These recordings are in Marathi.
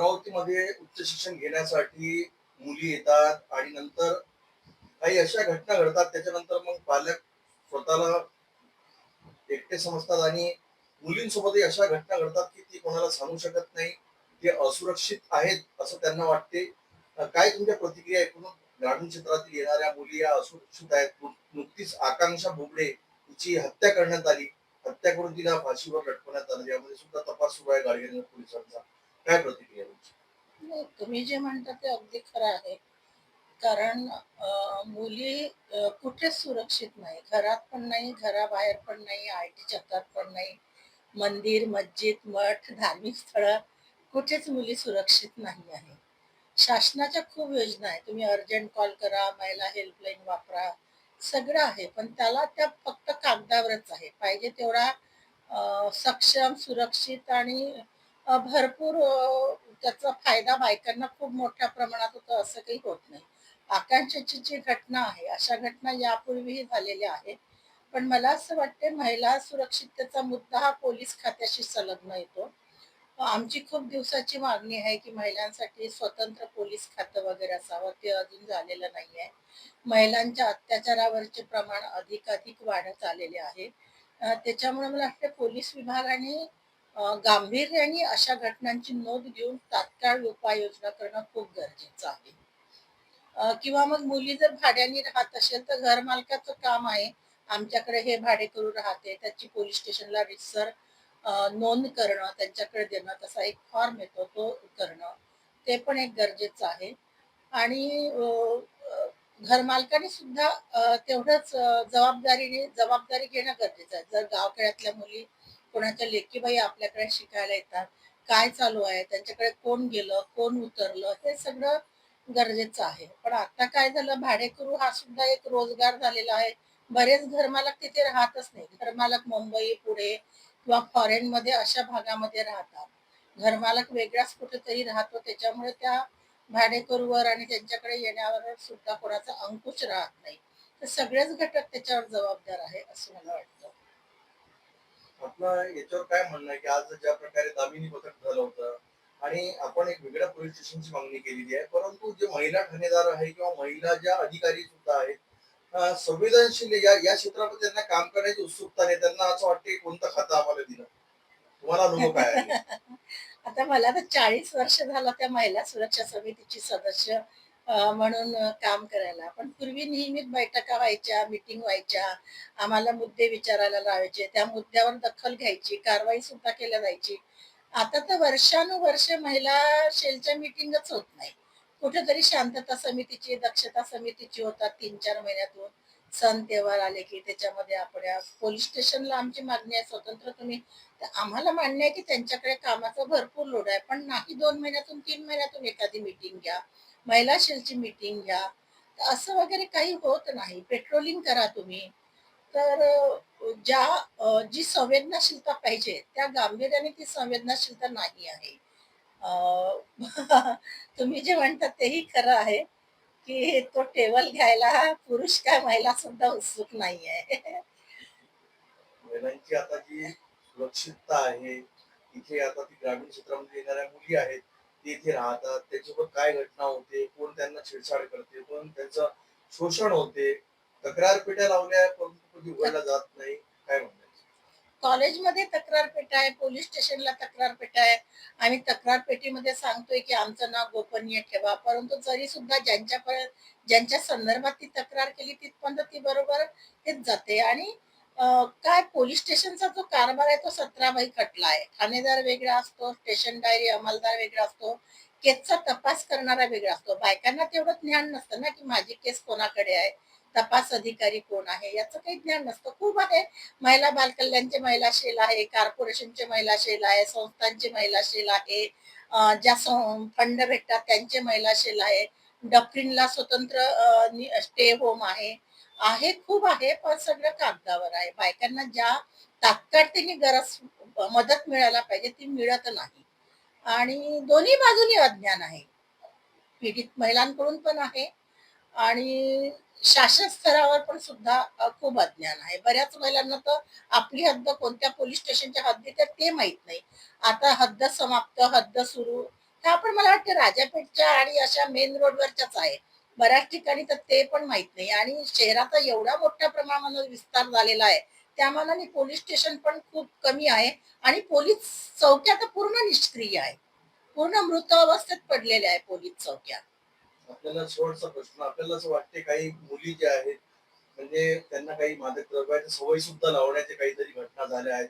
अमरावतीमध्ये उच्च शिक्षण घेण्यासाठी मुली येतात आणि नंतर काही अशा घटना घडतात त्याच्यानंतर मग पालक स्वतःला एकटे समजतात आणि मुलींसोबतही अशा घटना घडतात की ती कोणाला सांगू शकत नाही ते असुरक्षित आहेत असं त्यांना वाटते. काय तुमच्या प्रतिक्रिया एकूण ग्रामीण क्षेत्रातील येणाऱ्या मुली या असुरक्षित आहेत. नुकतीच आकांक्षा भोगडे हिची हत्या करण्यात आली. हत्या करून तिला फाशीवर लटकवण्यात आलं. यामध्ये सुद्धा तपास सुरू आहे गाडगे पोलिसांचा. काय प्रतिक्रिया तुमची? हो, तुम्ही जे म्हणता ते अगदी खरं आहे. कारण मुली कुठेच सुरक्षित नाही. घरात पण नाही घराबाहेर पण नाही आय टी चक्रात पण नाही. मंदिर मस्जिद मठ धार्मिक स्थळ कुठेच मुली सुरक्षित नाही आहे. शासनाच्या खूप योजना आहे तुम्ही अर्जंट कॉल करा महिला हेल्पलाईन वापरा सगळं आहे. पण त्याला त्या फक्त कागदावरच आहे. पाहिजे तेवढा सक्षम सुरक्षित आणि भरपूर त्याचा फायदा बायकांना खूप मोठ्या प्रमाणात होतो असं काही होत नाही. आकांक्षाची जी घटना आहे अशा घटना यापूर्वीही झालेल्या आहेत. पण मला असं वाटते महिला सुरक्षिततेचा मुद्दा हा पोलीस खात्याशी संलग्न येतो. आमची खूप दिवसाची मागणी आहे की महिलांसाठी स्वतंत्र पोलीस खातं वगैरे असावं. ते अजून झालेलं नाही आहे महिलांच्या अत्याचारावरचे प्रमाण अधिकाधिक वाढत आलेले आहे. त्याच्यामुळे मला वाटतं पोलीस विभागाने गांभीर्याने अशा घटनांची नोंद घेऊन तात्काळ उपाययोजना करणं खूप गरजेचं आहे. किंवा मग मुली जर भाड्याने राहत असेल तर घर मालकाचं काम आहे. आमच्याकडे हे भाडे करू राहते. त्याची पोलीस स्टेशनला रिसर नोंद करणं त्यांच्याकडे देणं तसा एक फॉर्म येतो तो करणं ते पण एक गरजेचं आहे. आणि घरमालकाने सुद्धा तेवढंच जबाबदारीने जबाबदारी घेणं गरजेचं आहे. जर गावखेड्यातल्या मुली कोणाच्या लेकीबाई आपल्याकडे शिकायला येतात? काय चालू आहे? त्यांच्याकडे कोण गेलं? कोण उतरलं? हे सगळं गरजेचं आहे. पण आता काय झालं? भाडेकरू हा सुद्धा एक रोजगार झालेला आहे. बरेच घरमालक तिथे राहतच नाही. घरमालक मुंबई पुणे किंवा फॉरेन मध्ये अशा भागामध्ये राहतात. घरमालक वेगळाच कुठेतरी राहतो. त्याच्यामुळे त्या भाडेकरूवर आणि त्यांच्याकडे येण्यावर सुद्धा कोणाचा अंकुश राहत नाही. तर सगळेच घटक त्याच्यावर जबाबदार आहे असं मला वाटतं. आपलं याच्यावर काय म्हणणं आहे की आज ज्या प्रकारे दामिनी पथक झालं होतं आणि आपण एक वेगळ्या पोलीस स्टेशनची मागणी केलेली आहे परंतु जे महिला ठाणेदार आहे किंवा महिला ज्या अधिकारी सुद्धा आहेत संवेदनशील या या क्षेत्रामध्ये त्यांना काम करण्याची उत्सुकता नाही त्यांना असं वाटते कोणतं खातं आम्हाला दिलं. तुम्हाला अनुभव काय आहे? आता मला तर चाळीस वर्ष झालं त्या महिला सुरक्षा समितीची सदस्य म्हणून काम करायला. पण पूर्वी नियमित बैठका व्हायच्या मिटिंग व्हायच्या आम्हाला मुद्दे विचारायला लावायचे त्या मुद्द्यावर दखल घ्यायची कारवाई सुद्धा केल्या जायची. आता तर वर्षानुवर्ष महिला शेलच्या मिटिंगच होत नाही. कुठेतरी शांतता समितीची दक्षता समितीची होतात तीन चार महिन्यातून. सण तेव्हार आले की त्याच्यामध्ये आपण पोलीस स्टेशनला आमची मागणी आहे स्वतंत्र तुम्ही. आम्हाला मान्य आहे की त्यांच्याकडे कामाचा भरपूर लोड आहे पण नाही दोन महिन्यातून तीन महिन्यातून एखादी मीटिंग घ्या. महिला शेलची मीटिंग घ्या. तर असं वगैरे काही होत नाही. पेट्रोलिंग करा तुम्ही. तर ज्या जी संवेदनाशीलता पाहिजे त्या गांभीर्याने ती संवेदनाशीलता नाही आहे. तुम्ही जे म्हणतात तेही खरं आहे की तो टेबल घ्यायला पुरुष काय महिला सुद्धा उत्सुक नाही आहे. महिलांची आता जी सुरक्षितता आहे इथे आता ती ग्रामीण क्षेत्रामध्ये येणाऱ्या मुली आहेत ते इथे राहतात त्याच्यावर काय घटना होते कोण त्यांना छेडछाड करते कोण त्यांचं शोषण होते तक्रार पेट्या लावल्या परंतु कधी उघडला जात नाही काय म्हणतात कॉलेजमध्ये तक्रार पेटा आहे पोलीस स्टेशनला तक्रार पेटा आहे. आम्ही तक्रार पेटीमध्ये सांगतोय की आमचं नाव गोपनीय ठेवा. परंतु जरी सुद्धा ज्यांच्यापर्यंत ज्यांच्या संदर्भात ती तक्रार केली तिथपर्यंत ती बरोबर हेच जाते. आणि काय पोलीस स्टेशनचा जो कारभार आहे तो सतरा बाई खटला आहे. ठाणेदार वेगळा असतो स्टेशन डायरी अंमलदार वेगळा असतो केसचा तपास करणारा वेगळा असतो. बायकांना तेवढं ज्ञान नसतं ना की माझी केस कोणाकडे आहे तपास अधिकारी कोण आहे याचं काही ज्ञान नसतं. खूप आहे महिला बालकल्याणचे महिला शेल आहे कॉर्पोरेशनचे महिला शेल आहे संस्थांचे महिला शेल आहे ज्या फंड भेटतात त्यांचे महिला शेल आहे. डॉक्टरीनला स्वतंत्र स्टे होम आहे. आहे खूप आहे पण सगळं कागदावर आहे. बायकांना ज्या तात्काळतेने गरज मदत मिळायला पाहिजे ती मिळत नाही. आणि दोन्ही बाजूनी अज्ञान आहे. पीडित महिलांकडून पण आहे आणि शासन स्तरावर पण सुद्धा खूप अज्ञान आहे. बऱ्याच महिलांना तर आपली हद्द कोणत्या पोलीस स्टेशनच्या हद्दीत तर ते माहीत नाही. आता हद्द समाप्त हद्द सुरू. ह्या पण मला वाटतं राजापेठच्या आणि अशा मेन रोडवरच्याच आहे बऱ्याच ठिकाणी तर ते पण माहीत नाही. आणि शहराचा एवढा मोठ्या प्रमाणामध्ये विस्तार झालेला आहे त्या मानाने पोलीस स्टेशन पण खूप कमी आहे. आणि पोलीस चौक्या तर पूर्ण निष्क्रिय आहे. पूर्ण मृत अवस्थेत पडलेल्या आहे पोलीस चौक्या. आपल्याला शेवटचा प्रश्न. आपल्याला असं वाटते काही मुली ज्या आहेत म्हणजे त्यांना काही मादक द्रव्याची सवय सुद्धा लावण्याचे काहीतरी घटना झाल्या आहेत.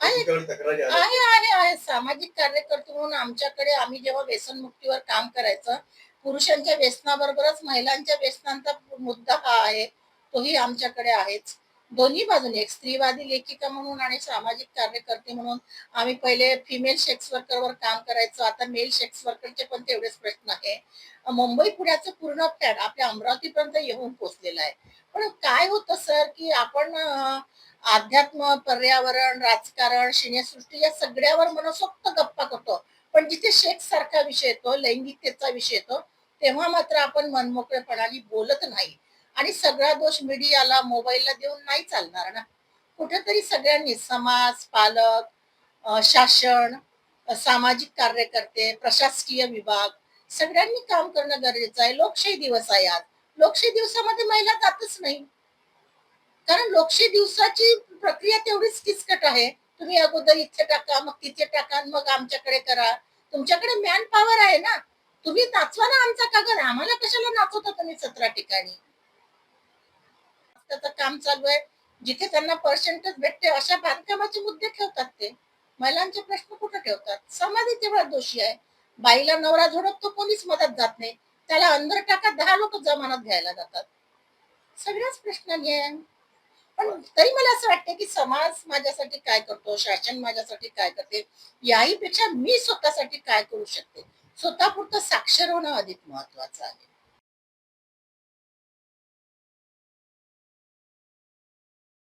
आहे आहे आहे. सामाजिक कार्यकर्ते म्हणून आमच्याकडे आम्ही जेव्हा व्यसनमुक्तीवर काम करायचं पुरुषांच्या व्यसनाबरोबरच महिलांच्या व्यसनांचा मुद्दा हा आहे तोही आमच्याकडे आहेच. दोन्ही बाजूने एक स्त्रीवादी लेखिका म्हणून आणि सामाजिक कार्यकर्ते म्हणून आम्ही पहिले फिमेल सेक्स वर्करवर काम करायचो आता मेल सेक्स वर्करचे पण तेवढेच प्रश्न आहे. मुंबई पुण्याचं पूर्ण फॅट आपल्या अमरावतीपर्यंत येऊन पोचलेलं आहे. पण काय होतं सर की आपण अध्यात्म पर्यावरण राजकारण सिनेसृष्टी या सगळ्यावर मनसोक्त गप्पा करतो. पण जिथे सेक्स सारखा विषय येतो लैंगिकतेचा विषय येतो तेव्हा मात्र आपण मनमोकळेपणाने बोलत नाही. आणि सगळा दोष मीडियाला मोबाईलला देऊन नाही चालणार ना. कुठेतरी सगळ्यांनी समाज पालक शासन सामाजिक कार्यकर्ते प्रशासकीय विभाग सगळ्यांनी काम करणं गरजेचं आहे. लोकशाही दिवस आहे आज. लोकशाही दिवसामध्ये महिला जातच नाही. कारण लोकशाही दिवसाची प्रक्रिया तेवढीच किचकट आहे. तुम्ही अगोदर इथे टाका मग तिथे टाका मग आमच्याकडे करा. तुमच्याकडे मॅन पॉवर आहे ना. तुम्ही नाचवा ना आमचा कागद. आम्हाला कशाला नाचवता तुम्ही सतरा ठिकाणी? त्याचं काम चालू आहे. जिथे त्यांना पर्सेंटेज भेटते अशा बांधकामाचे मुद्दे ठेवतात ते. महिलांचे प्रश्न कुठे ठेवतात? समाधी तेवढा दोषी आहे. बाईला नवरा झोडप तो कोणीच मदत जात नाही. त्याला अंदर टाका दहा लोक जमानत घ्यायला जातात. सगळ्याच प्रश्नांनी आहे पण तरी मला असं वाटतं की समाज माझ्यासाठी काय करतो? शासन माझ्यासाठी काय करते? याही पेक्षा मी स्वतःसाठी काय करू शकते? स्वतःपुरतं साक्षर होणं अधिक महत्वाचं आहे.